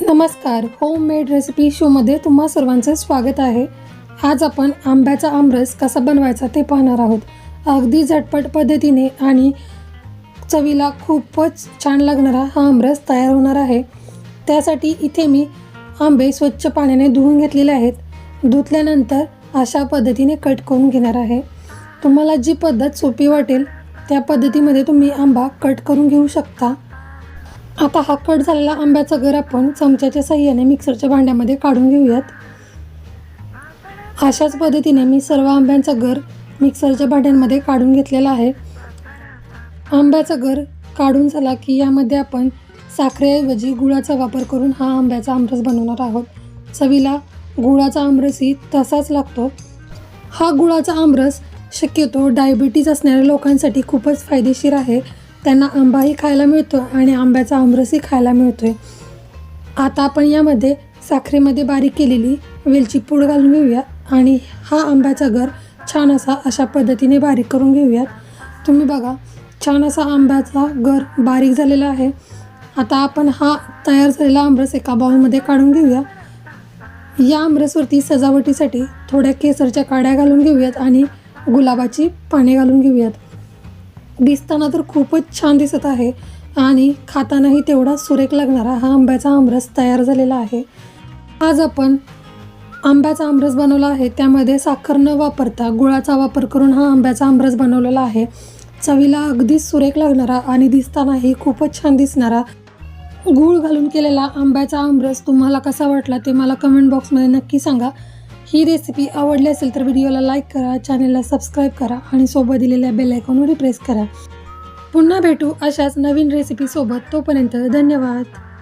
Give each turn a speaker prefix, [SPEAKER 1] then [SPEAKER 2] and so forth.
[SPEAKER 1] नमस्कार home made recipe शोमध्ये तुम्हा सर्वांचं स्वागत आहे. आज आपण आंब्याचा आमरस कसा बनवायचा ते पाहणार आहोत. अगदी झटपट पद्धतीने आणि चवीला खूपच छान लागणारा हा आमरस तयार होणार आहे. त्यासाठी इथे मी आंबे स्वच्छ पाण्याने धुवून घेतलेले आहेत. धुतल्यानंतर अशा पद्धतीने कट करून घेणार आहे. तुम्हाला जी पद्धत सोपी वाटेल त्या पद्धतीमध्ये तुम्ही आंबा कट करून घेऊ शकता. आता हा कट झालेला आंब्याचा गर आपण चमच्याच्या साह्याने मिक्सरच्या भांड्यामध्ये काढून घेऊयात. अशाच पद्धतीने मी सर्व आंब्यांचा गर मिक्सरच्या भांड्यांमध्ये काढून घेतलेला आहे. आंब्याचा गर काढून झाला की यामध्ये आपण साखरेऐवजी गुळाचा वापर करून हा आंब्याचा आमरस बनवणार आहोत. चवीला गुळाचा आमरसही तसाच लागतो. हा गुळाचा आमरस शक्यतो डायबिटीज असणाऱ्या लोकांसाठी खूपच फायदेशीर आहे. त्यांना आंबाही खायला मिळतो आणि आंब्याचा आमरसही खायला मिळतो आहे आता आपण यामध्ये साखरेमध्ये बारीक केलेली वेलची पूड घालून घेऊया आणि हा आंब्याचा घर छान असा अशा पद्धतीने बारीक करून घेऊयात. तुम्ही बघा छान असा आंब्याचा घर बारीक झालेला आहे. आता आपण हा तयार झालेला आमरस एका बाउलमध्ये काढून घेऊया. या आमरसवरती सजावटीसाठी थोड्या केसरच्या काड्या घालून घेऊयात आणि गुलाबाची पाने घालून घेऊयात. दिसताना तर खूपच छान दिसत आहे. आणि खातानाही तेवढा सुरेख लागणारा हा आंब्याचा आमरस तयार झालेला आहे. आज आपण आंब्याचा आमरस बनवला आहे. त्यामध्ये साखर न वापरता गुळाचा वापर करून हा आंब्याचा आमरस बनवलेला आहे. चवीला अगदीच सुरेख लागणारा आणि दिसतानाही खूपच छान दिसणारा गूळ घालून केलेला आंब्याचा आमरस तुम्हाला कसा वाटला ते मला कमेंट बॉक्समध्ये नक्की सांगा. ही रेसिपी आवडली असेल तर व्हिडिओला लाईक करा चॅनलला सबस्क्राईब करा आणि सोबत दिलेल्या बेल आयकॉनवर प्रेस करा. पुन्हा भेटू अशाच नवीन रेसिपीसोबत तोपर्यंत धन्यवाद.